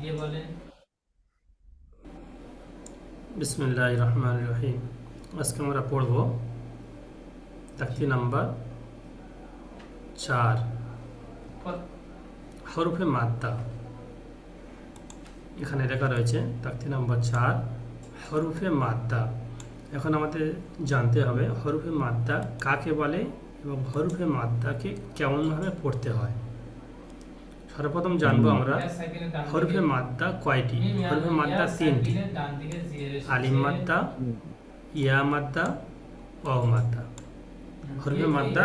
দিয়ে বলেন। বিসমিল্লাহ রহমান রহিম। আজকে আমরা পড়ব তাকতি নাম্বার চার। হরফে মাদ্দা। এখানে লেখা রয়েছে তাকতি নাম্বার চার। হরফে মাদ্দা। এখন আমাদের জানতে হবে হরফে মাদ্দা কাকে বলে এবং হরফে মাদ্দাকে কেমনভাবে পড়তে হয়। সর্বপ্রথম জানব আমরা হরফে মাদ্দা কয়টি? হরফে মাদ্দা তিনটি। আলিম মাদ্দা ইয়া মাদ্দা অ মাদ্দা। হরফে মাদ্দা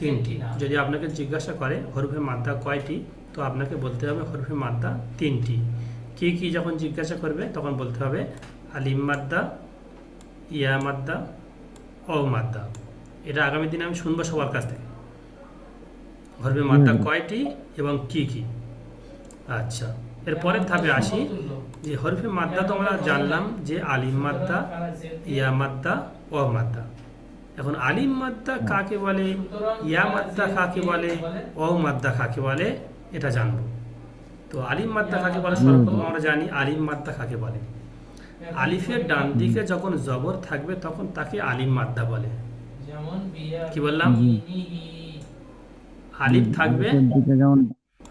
তিনটি। যদি আপনাকে জিজ্ঞাসা করে হরফে মাদ্দা কয়টি তো আপনাকে বলতে হবে হরফে মাদ্দা তিনটি। কি কি যখন জিজ্ঞাসা করবে তখন বলতে হবে আলিম মাদ্দা ইয়া মাদ্দা অ মাদ্দা। এটা আগামী দিনে আমি শুনব সবার কাছ থেকে। হরফে মাদ্দা কয়টি এবং কি কি? আচ্ছা এর পরের ধাপে আসি। যে হরফে মাদ্দা তো আমরা জানলাম যে আলিম মাদ্দা ইয়া মাদ্দা ও মাদ্দা এখন আলিম মাদ্দা কাকে বলে ইয়া মাদ্দা কাকে বলে ও মাদ্দা কাকে বলে এটা জানব। তো আলিম মাদ্দা কাকে বলে? সর্বপ্রথম আমরা জানি আলিম মাদ্দা কাকে বলে। আলিফের ডান দিকে যখন জবর থাকবে তখন তাকে আলিম মাদ্দা বলে। যেমন কি বললাম? আলিফ থাকবে।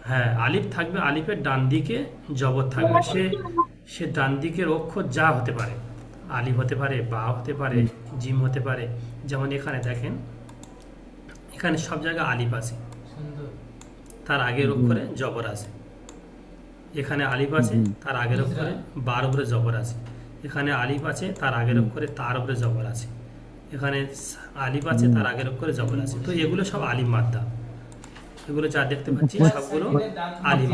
হ্যাঁ আলিফ থাকবে আলিফের ডান দিকে জবর থাকবে। সে সে ডান দিকের অক্ষর যা হতে পারে। আলিফ হতে পারে বা হতে পারে জিম হতে পারে। যেমন এখানে দেখেন এখানে সব জায়গায় আলিফ আছে। তার আগের অক্ষরে জবর আছে। এখানে আলিফ আছে তার আগের অক্ষরে বার উপরে জবর আছে। এখানে আলিফ আছে তার আগের অক্ষরে তার উপরে জবর আছে। এখানে আলিফ আছে তার আগের অক্ষরে জবর আছে। তো এগুলো সব আলিম মাদ্দা। এগুলো যা দেখতে পাচ্ছি সবগুলো আলিম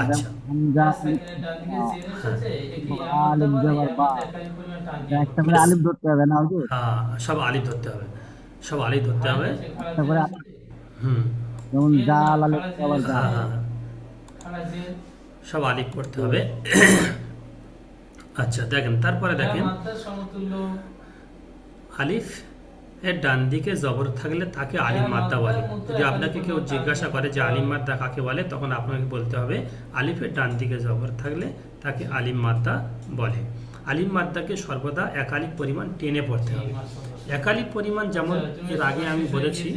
আচ্ছা। হামজা এক সেকেন্ডে ডান দিকে জিয়ের এসেছে, একে ইয়া আলিফ মাদ্দা বলে, জবর ইয়া বা। মাদ্দা একালি পরিমাণ টান দিয়ে একটা করে আলিফ ধরতে হবে না হ্যাঁ সব আলিফ ধরতে হবে। সব আলিফ ধরতে হবে। হুম। যেমন জাল হ্যাঁ হ্যাঁ। সব আলিফ করতে হবে। আচ্ছা দেখেন তারপরে দেখেন। আলিফ। এর ডান দিকে জবর থাকলে তাকে আলিম মাদ্দা বলে। যদি আপনাকে কেউ জিজ্ঞাসা করে যে আলিম মাদ্দা কাকে বলে তখন আপনাকে বলতে হবে আলিফের ডান দিকে জবর থাকলে তাকে আলিম মাদ্দা বলে। আলিম মাদ্দাকে সর্বদা একালিক পরিমাণ টেনে পড়তে হবে। একালিক পরিমাণ যেমন এর আগে আমি বলেছি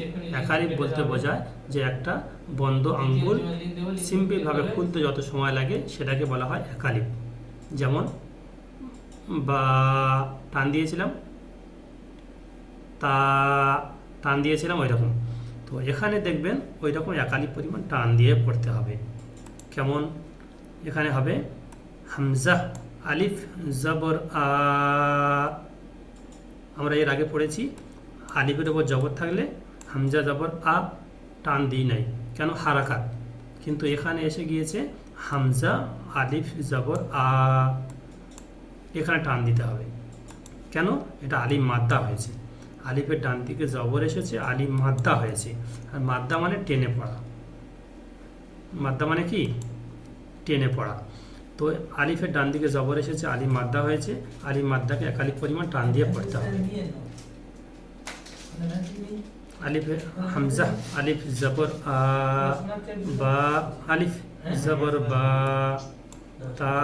একালিক বলতে বোঝায় যে একটা বন্ধ আঙ্গুল সিম্পলভাবে খুলতে যত সময় লাগে সেটাকে বলা হয় একালিক। যেমন বা টান দিয়েছিলাম তা টান দিয়েছিলাম ওই রকম তো এখানে দেখবেন ওই রকম একালি পরিমাণ টান দিয়ে পড়তে হবে। কেমন? এখানে হবে হামজা, আলিফ, জবর, আ। আমরা এর আগে পড়েছি, আলিফের ওপর জবর থাকলে হামজা, জবর, আ টান দিই নাই। কেন? হারাকাত। কিন্তু এখানে এসে গিয়েছে হামজা, আলিফ, জবর, আ। এখানে টান দিতে হবে। কেন? এটা আলিম মাদ্দা হয়েছে। আলিফের ডান দিকে জবর এসেছে আলিম মাদ্দা হয়েছে। আর মাদ্দা মানে টেনে পড়া। মাদ্দা মানে কি? টেনে পড়া। তো আলিফের ডান দিকে জবর এসেছে আলিম মাদ্দা হয়েছে। আলিম মাদ্দাকে একালিক পরিমাণ টান দিয়ে পড়তে হবে। আলিফে হামজা, আলিফ জবর আ, বা, আলিফ জবর বা, তা,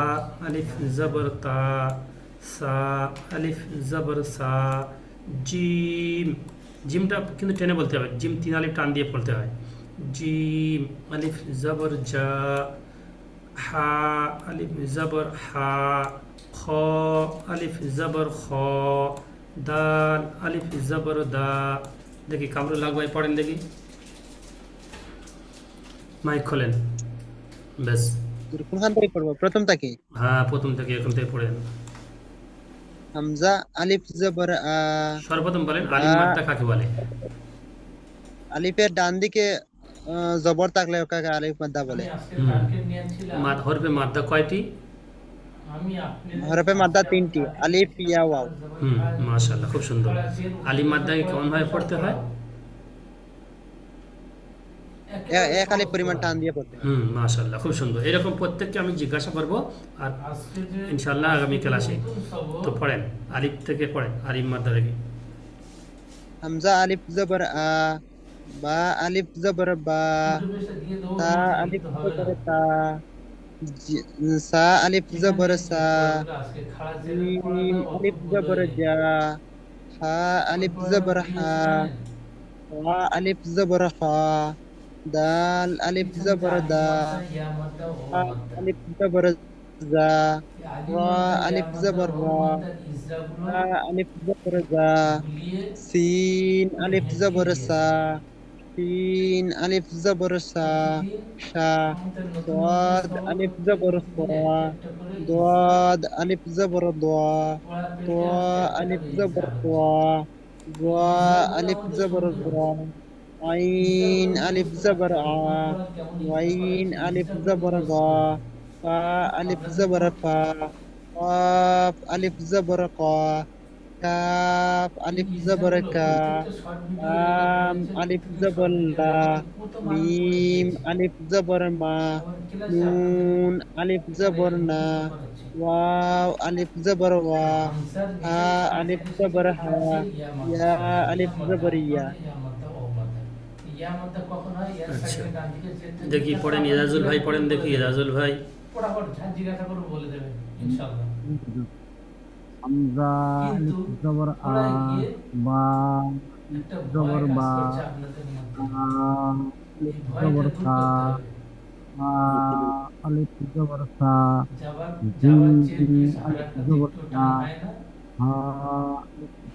আলিফ জবর তা, সা, আলিফ জবর সা জিম জিমটা কিন্তু টেনে বলতে হবে। জিম তিন আলিফ টান দিয়ে পড়তে হয়। জিম আলিফ জবর জা হা আলিফ জবর হা খ আলিফ জবর খ দাল আলিফ জবর দা। দেখি কামরুল লাগবাই পড়েন দেখি। মাইক খোলেন। ব্যাস। কোনখান থেকে পড়ব? প্রথম থেকে হ্যাঁ প্রথম থেকে এখান থেকে পড়েন। হামজা আলিফ জবর আ সর্বপ্রথম বলেন আলিফ মাদ্দা কাকে বলে? আলিফের ডান দিকে জবর থাকলে ওকে আলিফ মাদ্দা বলে। মাদ হরফে মাদ্দা কয়টি? হরফে মাদ্দা তিনটি আলিফ ইয়া ওয়াও। হুম মাশাআল্লাহ খুব সুন্দর। আলিম মাদ্দাকে কেমন ভাবে পড়তে হয়? এক আলিফ পরিমাণ টান দিয়ে পড়তে। হুম মাশাআল্লাহ খুব সুন্দর। এরকম প্রত্যেককে আমি জিজ্ঞাসা করব আর ইনশাআল্লাহ আগামী ক্লাসে। তো পড়েন আলিফ থেকে পড়েন আলিম মাদ্দা থেকে। হামজা আলিফ জবর আ বা আলিফ জবর বা তা আলিফ জবর তা সা আলিফ জবর সা আলিফ জবর জা হা আলিফ জবর হা হা আলিফ জবর হা دال ألف زبر دا ألف زبر زا را ألف زبر را ألف زبر زا سين ألف زبر سا سين ألف زبر سا شا ضاد ألف زبر صا ضاد ألف زبر ضا ضا ألف زبر ضا ضا ألف زبر ضا عين ألف زبر ع وين ألف زبر ظا فا ألف زبر فا قاف ألف زبر قا كاف ألف زبر كا لام ألف زبر لا ميم ألف زبر ما نون ألف زبر نا واو ألف زبر وا হা আলিফ জবর হা ইয়া আলিফ জবর ইয়া আচ্ছা দেখি পড়েন ইরাজুল ভাই পড়েন দেখি ইরাজুল ভাই। বলে দেবেন ইনশাআল্লাহ। জবর আ বা জবর বা। জবর সা আলিফ সা জিম, সা। হা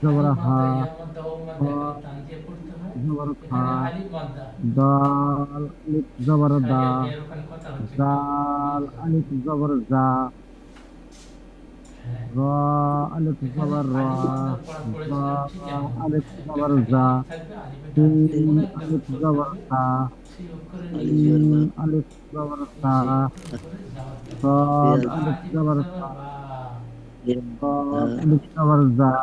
জবর হা আলিফ মাদ্দা, ইয়া মাদ্দা, ও মাদ্দা এগুলো টান দিয়ে পড়তে হয় জবর খা এখানে আলিফ মাদ্দা দাল আলিফ জবর দা এর ওখানে কথা হচ্ছে জাল আলিফ জবর জা হ্যাঁ র আলিফ জবর র রা আলিফ জবর জা সিন আলিফ জবর সা সিন আলিফ জবর সা صاد ألف جبر صاد ألف جبر زا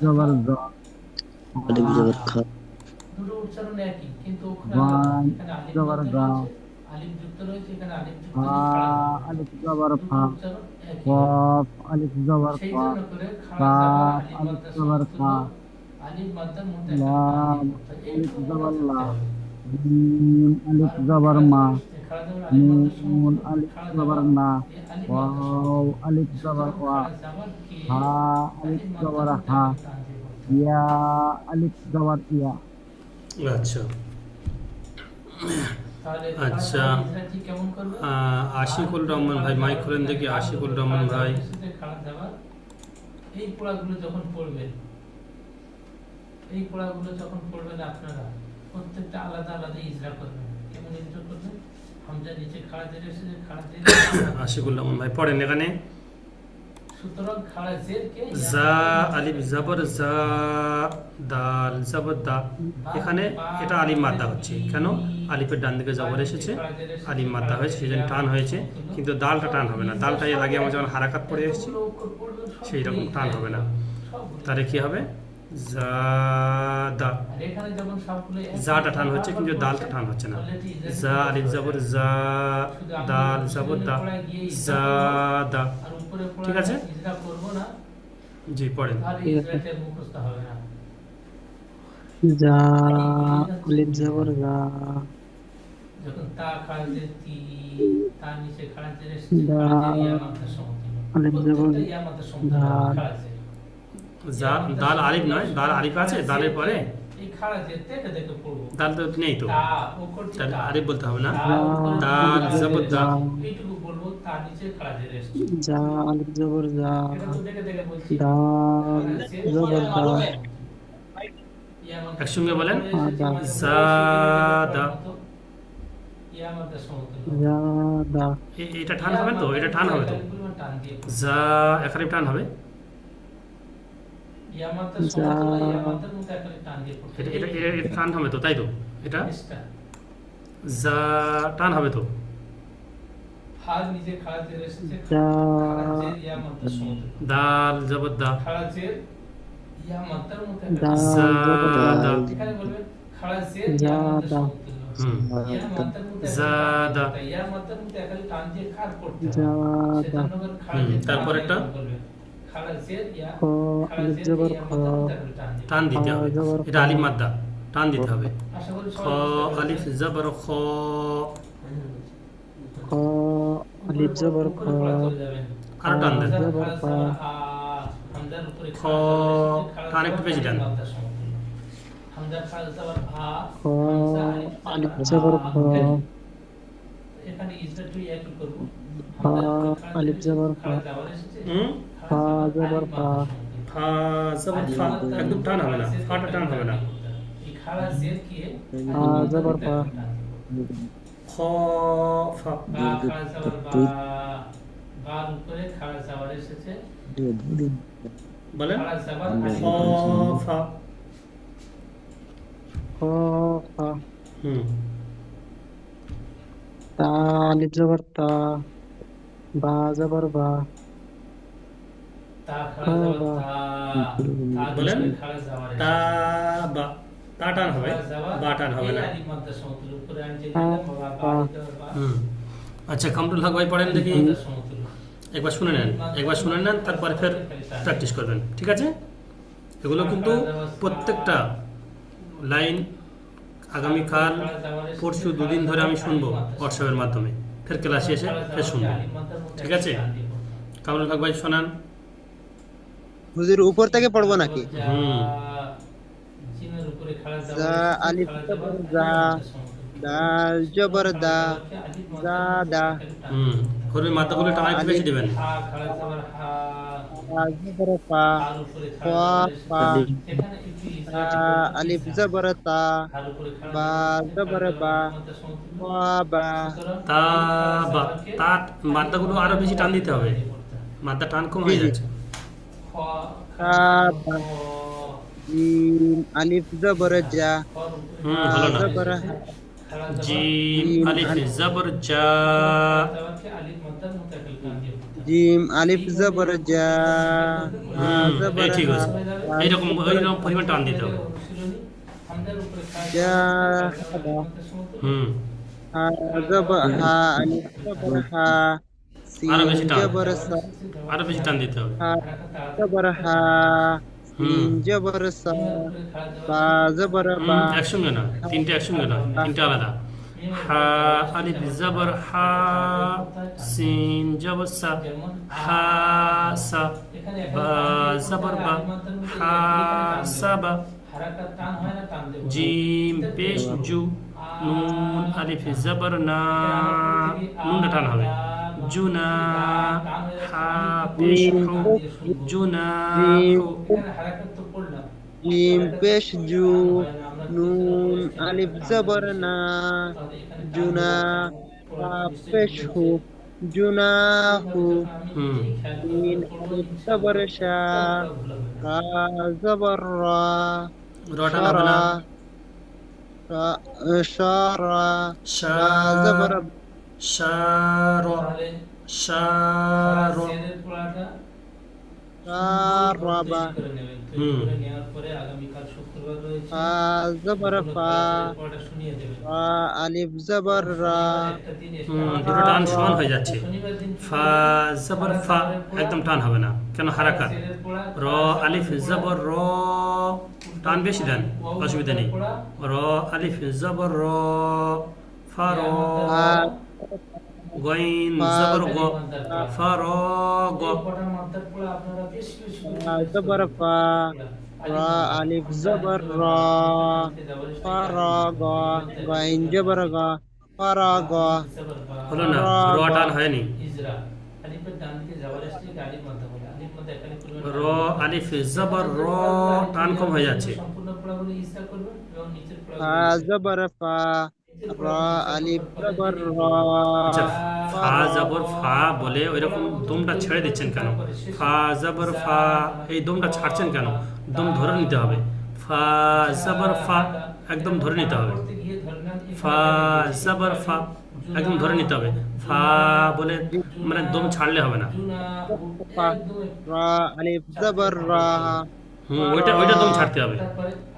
জবর জ আলিফ জবর খ দুটো উচ্চারণ একই কিন্তু ওখানে জবর গ আলিফ যুক্ত রয়েছে এখানে আলিফ যুক্ত আলিফ জবর মা ألف جبر ما খাড়া যাবার আলিফ মাদ্দার نون সমতুল্য, ألف খাড়া جبر যাবার نا এই আলিফ মাদ্দার واو ألف جبر সমতুল্য, وا খাড়া যাবার কে হা আলিফ ألف মাদ্দার جبر মধ্যে হা একটা টান দিয়ে পড়তে হয়। يا ألف جبر يا আচ্ছা তাহলে আচ্ছা। ইংরেজি কেমন করবে আহ, আশিকুল রহমান ভাই মাইক খুলেন দেখি আশিকুল রহমান ভাই খারাপ যাবার এই পড়াগুলো যখন পড়বেন এই পড়াগুলো যখন পড়বেন আপনারা প্রত্যেকটা আলাদা আলাদা ইজরা করবেন কেমন ইজরা করবেন আশিকুল রহমান ভাই পড়েন এখানে। জা আলিফ জবর জা দাল জবর দা। এখানে এটা আলিফ মাদ্দা হচ্ছে। কেন? আলিফের ডান দিকে জবর এসেছে। আলিফ মাদ্দা হয়েছে সেই জন্য টান হয়েছে। কিন্তু দালটা টান হবে না। দালটা এর আগে আমরা যখন হারাকাত পড়ে এসেছি সেই রকম টান হবে না। তাহলে কি হবে? জাটা টান হচ্ছে কিন্তু দালটা টান হচ্ছে না। জা আলিফ জবর জা দাল জবর দা। জা ঠিক আছে? পড়েন। আলিফ জবর যখন তা তি নিচে আলিফ জবর দা। দাল আলিফ নয় দাল আলিফ আছে দালের পরে এই খাড়াজের দেখে দেখে পড়ব। দাল তো নেই তো। তাহলে তা। বলতে হবে না। দাল জবর দাল। একসঙ্গে বলেন। এটা টান হবে তো? এটা টান হবে তো? যা এখানে টান হবে ইয়া মাত্রা যা। সমতুল্য ইয়া মাত্রার মধ্যে একটা টান দিয়ে পড়তে এটা টান হবে তো তাই তো? এটা? যা টান হবে তো? দাল তারপর একটা? জবর টান দিতে হবে এটা আলিফ মাদ্দা টান দিতে হবে খ আলিফ। জবর খ খ আলিফ জবর খ আর টান দেন খ। টান একটু বেশি খ আলিফ জবর খ আলিফ জবর খ জবর ফা ফা জবর ফা একদম টান হবে না ফাটা টান হবে না। এই খাড়া জের কি ফা জবর ফা খ ফা। বা জবর বা বার উপরে খাড়া জবর এসেছে বলেন? খ ফা। খ ফা। হুম। তা আলিফ জবর তা। বা জবর বা। তা খাড়া জবর তা তা বলেন। তা তা টান হবে বা টান হবে না আচ্ছা কামরুল হক ভাই পড়েন দেখি। একবার শুনে নেন, একবার শুনে নেন, তারপরে ফের প্র্যাকটিস করবেন, ঠিক আছে? এগুলো কিন্তু প্রত্যেকটা লাইন আগামীকাল পরশু দুদিন ধরে আমি শুনব হোয়াটসঅ্যাপের মাধ্যমে। ফের ক্লাসে এসে ফের শুনব, ঠিক আছে? কামরুল হক ভাই শোনান। হুজুর উপর থেকে পড়ব নাকি? হুম। যা, আলিফ যা, দাল জবর দা যা দা হুম করবে মাথাগুলো টানা একটু বেশি দেবেন। জবর ফা ফা ফা তা আলিফ জবর তা বা জবর বা তা বা তা মাথাগুলো আরও বেশি টান দিতে হবে। মাথা টান কম হয়ে যাচ্ছে। আলিফ জবর না জবর জিম আলিফ জবর জা জিম আলিফ জবর হুম, জবর ঠিক আছে এইরকম এইরকম পরিমাণ টান দিতে হবে হুম। হা জবর হা আলিফ জবর হা আরও বেশি টান। আরও বেশি টান দিতে হবে। জবর হা। জবর সা বা জবর বা একসঙ্গে না তিনটে একসঙ্গে না তিনটে আলাদা। হা আলিফ জবর হা সিন জবর সা হা সা বা জবর বা হা সা বা। জিম পেশ জু নুন আলিফ জবর না নুনটা টান হবে। জুনা হু জিম পেশ জু নুন আলিফ জবর না জুনা পেশ হু জুনা হু আলিফ জবর শা হা জবর রা রটা হবে না শারা শা জবর শার শার শারাবা হুম। ফা জবর ফা ফা আলিফ জবর রা হুম, দুটো টান সমান হয়ে যাচ্ছে ফা জবর ফা একদম টান হবে না কেন হারাকাত র আলিফ জবর র টান বেশি দেন অসুবিধা নেই র আলিফ জবর র ফা র গইন জবর গ ফা র গ ফা জবর ফা রা আলিফ জবর রা। ফা রা গা গাইন জবর গা ফা রা গা হলো না র টান হয়নি। র আলিফ জবর র টান কম হয়ে যাচ্ছে। জবর ফা আচ্ছা ফা জবর ফা বলে ওইরকম দমটা ছেড়ে দিচ্ছেন কেন? ফা জবর ফা এই দমটা ছাড়ছেন কেন? দম ধরে নিতে হবে। ফা জবর ফা একদম ধরে নিতে হবে। ফা জবর ফা একদম ধরে নিতে হবে। ফা বলে মানে দম ছাড়লে হবে না। হুম ওইটা ওইটা দম ছাড়তে হবে।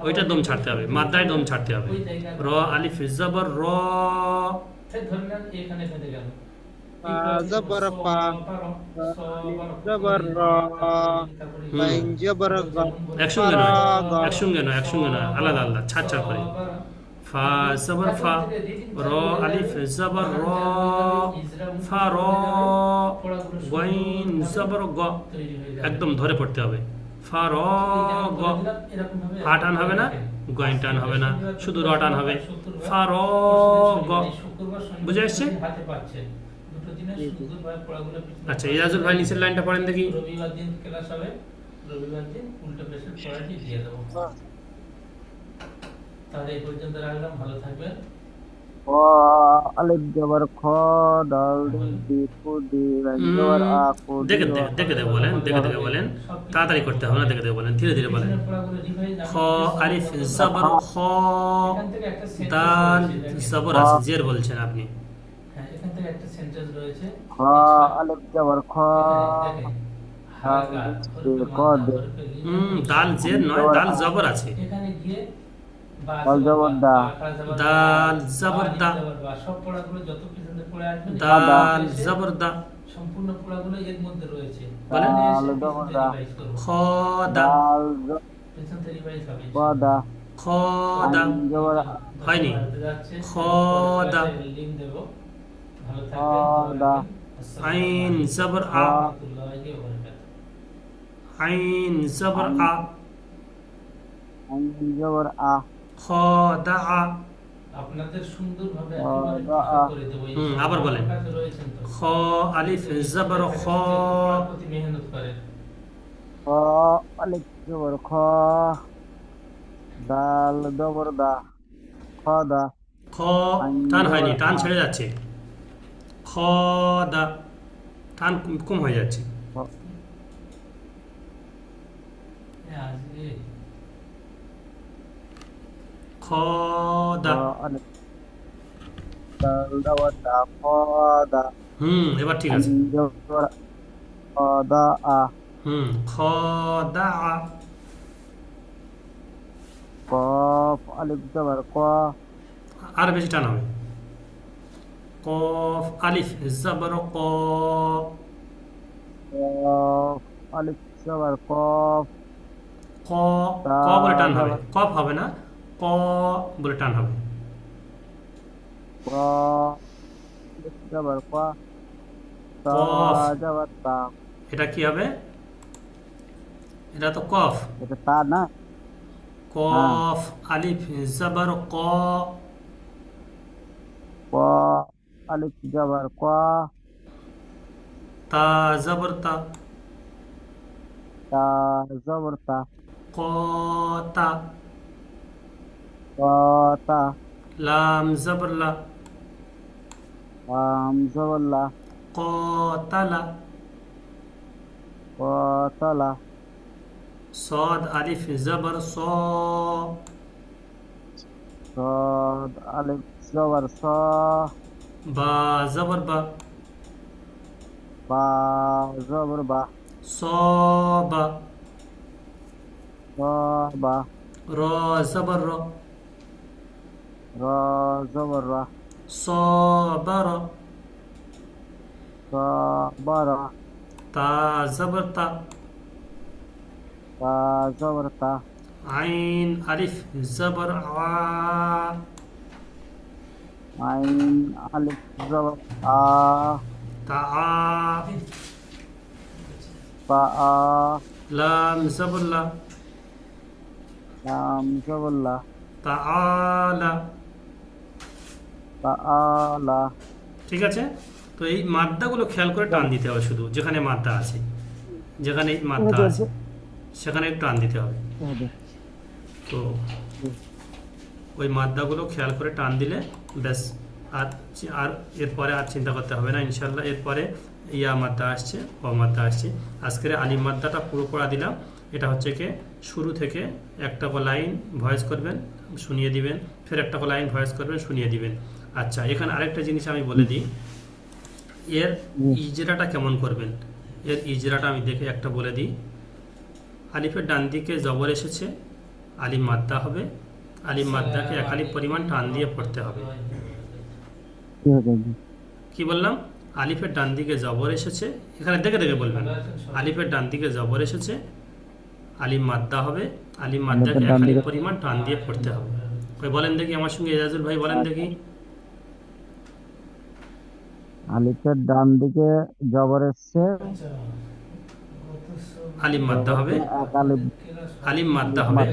ওইটা দম ছাড়তে হবে। মাদ্রায় দম ছাড়তে হবে। র আলিফ জবর র। জবর জবর র আইন জবর গ। একসঙ্গে নয়। গ। একসঙ্গে নয় একসঙ্গে নয়। আলাদা আলাদা। ছাড় ছাড় করে। ফা জবর ফা। র আলিফ জবর র। ফা র। জবর গ। একদম ধরে পড়তে হবে। ফা র গ টান হবে না গইন টান হবে না, শুধু র টান হবে। ফা র বুঝে এসছে? আচ্ছা ইরাজুল ভাই নিচের লাইনটা পড়েন দেখি। রবিবার দিন ক্লাস হবে রবিবার দিন উল্টো পেশের পড়াটি দিয়ে দেবো। তাহলে এই পর্যন্ত রাখলাম, ভালো থাকবেন। খ কু দেখে বলেন দেখে দেখে বলেন। তাড়াতাড়ি করতে হবে না দেখে দেখে বলেন, ধীরে ধীরে বলেন। খ আছে, জের বলছেন আপনি। খ আলিফ দাল জের নয় দাল জবর আছে। এখানে গিয়ে দাল জবর দা। দাল জবর দা। সব পড়াগুলো যত পিছনে পড়ে আসবে দাল জবর দা সম্পূর্ণ পড়াগুলো এর মধ্যে রয়েছে বলেন। এখানে এসে দাল জবর দা। থেকে revise করব। খ দা দাল পিছন থেকে revise হবে। ক দা খ দা জবর। হয়নি। দেবো। ভালো থাকবেন। আইন জবর আ। আইন জবর আ আইন জবর আ খ দা আপনাদের সুন্দরভাবে। করে দেবো আবার বলেন। খ আলিফ জবর খ। প্রতি মেহনত করেন। খ আলিফ জবর খ। দাল জবর দা। খ দা খ টান হয়নি টান ছেড়ে যাচ্ছে। খ দা টান কম- কম হয়ে যাচ্ছে। খ- দা হুম এবার ঠিক আছে। আ হুম আ কফ আলিফ জবর ক। আর বেশি টান হবে। কফ আলিফ জবর ক। কফ আলিফ জবর কফ। ক ক বলে টান হবে। কফ হবে না। বলে টান হবে। এটা কি হবে? এটা তো কফ। এটা তা না। কফ আলিফ জবর ক। ক আলিফ জবর ক। তা জবর তা। তা জবর তা। ক তা। طاطا لام زبر لا لام زبر لا قاتل قاتل صاد ألف زبر صا صاد ألف زبر صا با زبر با با زبر با صاب صاب را زبر را را زبر را صابر. صابر. تا زبر تا تا زبر تا عين ألف زبر عا. عين ألف زبر عا. تعا فا لام زبر لا. لام زبر لا. تعالى তা আলা ঠিক আছে? তো এই মাদ্দাগুলো খেয়াল করে টান দিতে হবে শুধু যেখানে মাদ্দা আছে। যেখানে মাদ্দা আছে সেখানে টান দিতে হবে। তো ওই মাদ্দাগুলো খেয়াল করে টান দিলে ব্যাস আর আর এরপরে আর চিন্তা করতে হবে না ইনশাল্লাহ এরপরে ইয়া মাদ্দা আসছে ও মাদ্দা আসছে। আজকের আলিম মাদ্দাটা পুরো পড়া দিলাম। এটা হচ্ছে কি শুরু থেকে একটা লাইন ভয়েস করবেন শুনিয়ে দিবেন ফের একটা লাইন ভয়েস করবেন শুনিয়ে দিবেন। আচ্ছা এখানে আরেকটা জিনিস আমি বলে দিই। এর ইজরাটা কেমন করবেন? এর ইজরাটা আমি দেখে একটা বলে দিই। আলিফের ডান দিকে জবর এসেছে আলিম মাদ্দা হবে। আলিম মাদ্দাকে এক আলিফ পরিমাণ টান দিয়ে পড়তে হবে। কি বললাম? আলিফের ডান দিকে জবর এসেছে এখানে দেখে দেখে বলবেন। আলিফের ডান দিকে জবর এসেছে আলিম মাদ্দা হবে। আলিম মাদ্দাকে এক আলিফ পরিমাণ টান দিয়ে পড়তে হবে। ওই বলেন দেখি আমার সঙ্গে এজাজুল ভাই বলেন দেখি। আলিফের ডান দিকে জবর এসছে। আলিম মাদ্দা হবে। আলিম মাদ্দা হবে।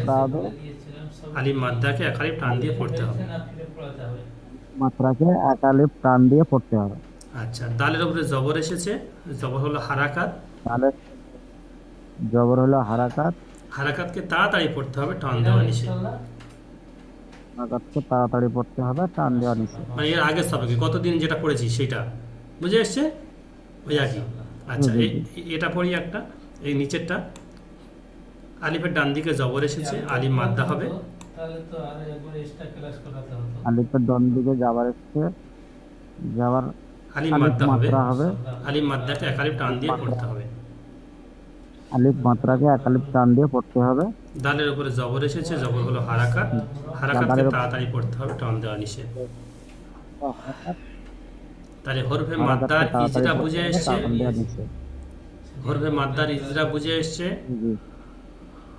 আলিম মাদ্দাকে এক আলিফ টান দিয়ে পড়তে হবে। মাত্রাকে এক আলিফ টান দিয়ে পড়তে হবে। আচ্ছা দালের উপরে জবর এসেছে। জবর হলো হারাকাত। তাহলে জবর হলো হারাকাত। হারাকাতকে তাড়াতাড়ি পড়তে হবে টান দেওয়া নিষেধ। হারাকাতকে তাড়াতাড়ি পড়তে হবে টান দেওয়া নিষেধ। মানে এর আগের সবকে কতদিন যেটা পড়েছি সেটা। বুঝে এসছে? ওই একই আচ্ছা এটা পড়ি একটা। এই নিচেরটা। আলিফের ডান দিকে জবর এসেছে আলিম মাদ্দা হবে। তাহলে তো আর একবার এক্সট্রা ক্লাস করাতে হতো আলিফের ডান দিকে যাবার এসছে যাবার আলিম আলিফ মাদ্দা হবে। আলিম মাদ্দাকে এক আলিফ টান দিয়ে পড়তে হবে। আলিফ মাত্রাকে এক আলিফ টান দিয়ে পড়তে হবে। দালের উপরে জবর এসেছে জবর হলো হারাকাত। হারাকাতকে তাড়াতাড়ি পড়তে হবে টান দেওয়া নিষেধ। তাহলে হরফে মাদ্দার হারাকাতকে ইজরা বুঝে এসছে? হরফে মাদ্দার ইজরা বুঝে এসছে? জি।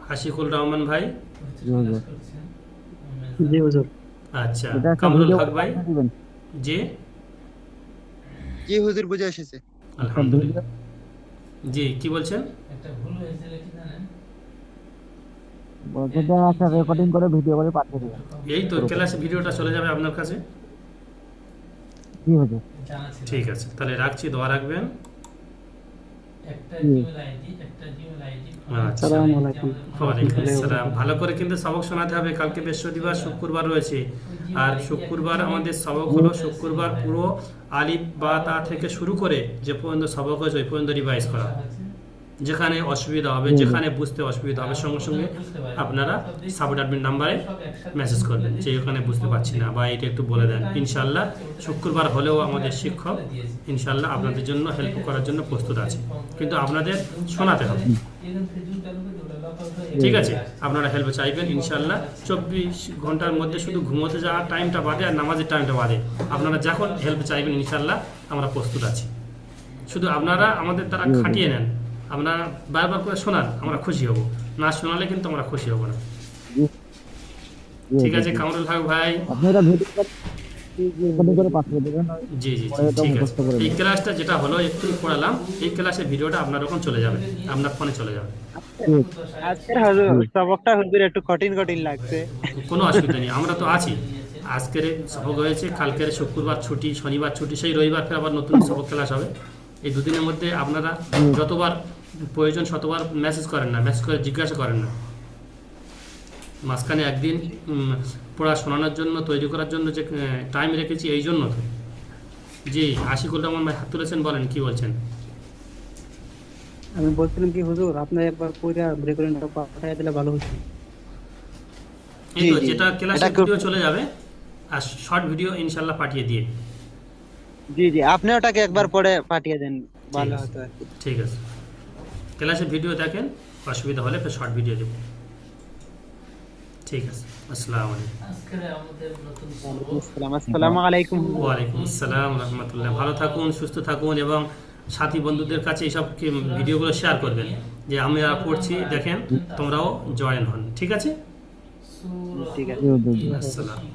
হাসিকুল রহমান ভাই? জি হুজুর। আচ্ছা কামরুল হক ভাই? জি। জি হুজুর বুঝে এসেছে। আলহামদুলিল্লাহ। জি কি বলছেন? একটা ভুল হয়েছিল কি জানেন? বলছে যে একটা রেকর্ডিং করে ভিডিও করে পাঠিয়ে দিবেন। এই তো ক্লাসে ভিডিওটা চলে যাবে আপনার কাছে। জি হবে? ঠিক আছে তাহলে রাখছি দোয়া রাখবেন। আচ্ছা। ভালো করে কিন্তু সবক শোনাতে হবে। কালকে বৃহস্পতিবার শুক্রবার রয়েছে। আর শুক্রবার আমাদের সবক হলো শুক্রবার পুরো আলিফ বা তা থেকে শুরু করে যে পর্যন্ত সবক হয়েছে ওই পর্যন্ত রিভাইজ করা। যেখানে অসুবিধা হবে যেখানে বুঝতে অসুবিধা হবে সঙ্গে সঙ্গে আপনারা সাপোর্ট অ্যাডমিন নাম্বারে মেসেজ করবেন যে ওখানে বুঝতে পারছি না বা এটা একটু বলে দেন। ইনশাল্লাহ শুক্রবার হলেও আমাদের শিক্ষক ইনশাল্লাহ আপনাদের জন্য হেল্প করার জন্য প্রস্তুত আছে। কিন্তু আপনাদের শোনাতে হবে। ঠিক আছে? আপনারা হেল্প চাইবেন ইনশাল্লাহ চব্বিশ ঘণ্টার মধ্যে শুধু ঘুমোতে যাওয়ার টাইমটা বাদে আর নামাজের টাইমটা বাদে। আপনারা যখন হেল্প চাইবেন ইনশাল্লাহ আমরা প্রস্তুত আছি। শুধু আপনারা আমাদের দ্বারা খাটিয়ে নেন। আপনারা বারবার করে শোনান আমরা খুশি হব। না শোনালে কিন্তু আমরা খুশি হব না। ঠিক আছে কামরুল হক ভাই। জি জি ঠিক আছে। এই ক্লাসটা যেটা হলো একটু পড়ালাম। এই ক্লাসের ভিডিওটা আপনার ওখানে চলে যাবে। আপনার ফোনে চলে যাবে। আজকের সবকটা হুজুর একটু কঠিন কঠিন লাগছে। কোনো অসুবিধা নেই আমরা তো আছি। আজকের সবক হয়েছে কালকের শুক্রবার ছুটি শনিবার ছুটি সেই রবিবার ফের আবার নতুন সবক ক্লাস হবে। এই দুদিনের মধ্যে আপনারা যতবার প্রয়োজন শতবার মেসেজ করেন না মেসেজ করে জিজ্ঞাসা করেন না। মাঝখানে একদিন পড়া শোনানোর জন্য তৈরি করার জন্য যে টাইম রেখেছি এই জন্য তো। জি আশিকুল রহমান ভাই হাত তুলেছেন বলেন কি বলছেন? আমি বলছিলাম কি হুজুর আপনি একবার পুরো রেকর্ডিংটা পাঠিয়ে দিলে ভালো হতো এই তো। যেটা খুব- ভিডিও চলে যাবে আর শর্ট ভিডিও ইনশাল্লাহ পাঠিয়ে দিয়ে। জি জি আপনি ওটাকে একবার পরে পাঠিয়ে দেন ভালো হতো ঠিক আছে। ক্লাসের ভিডিও দেখেন অসুবিধা হলে ফের শর্ট ভিডিও দেবো। ঠিক আছে আসসালামু আলাইকুম। আজকের আমাদের নতুন আসসালাম ওয়ালাইকুম আসসালাম রহমতুল্লাহ। ভালো থাকুন সুস্থ থাকুন এবং সাথী বন্ধুদের কাছে এইসব কি- ভিডিওগুলো শেয়ার করবেন যে আমরা পড়ছি দেখেন তোমরাও জয়েন হন। ঠিক আছে? ঠিক আছে। আসসালাম।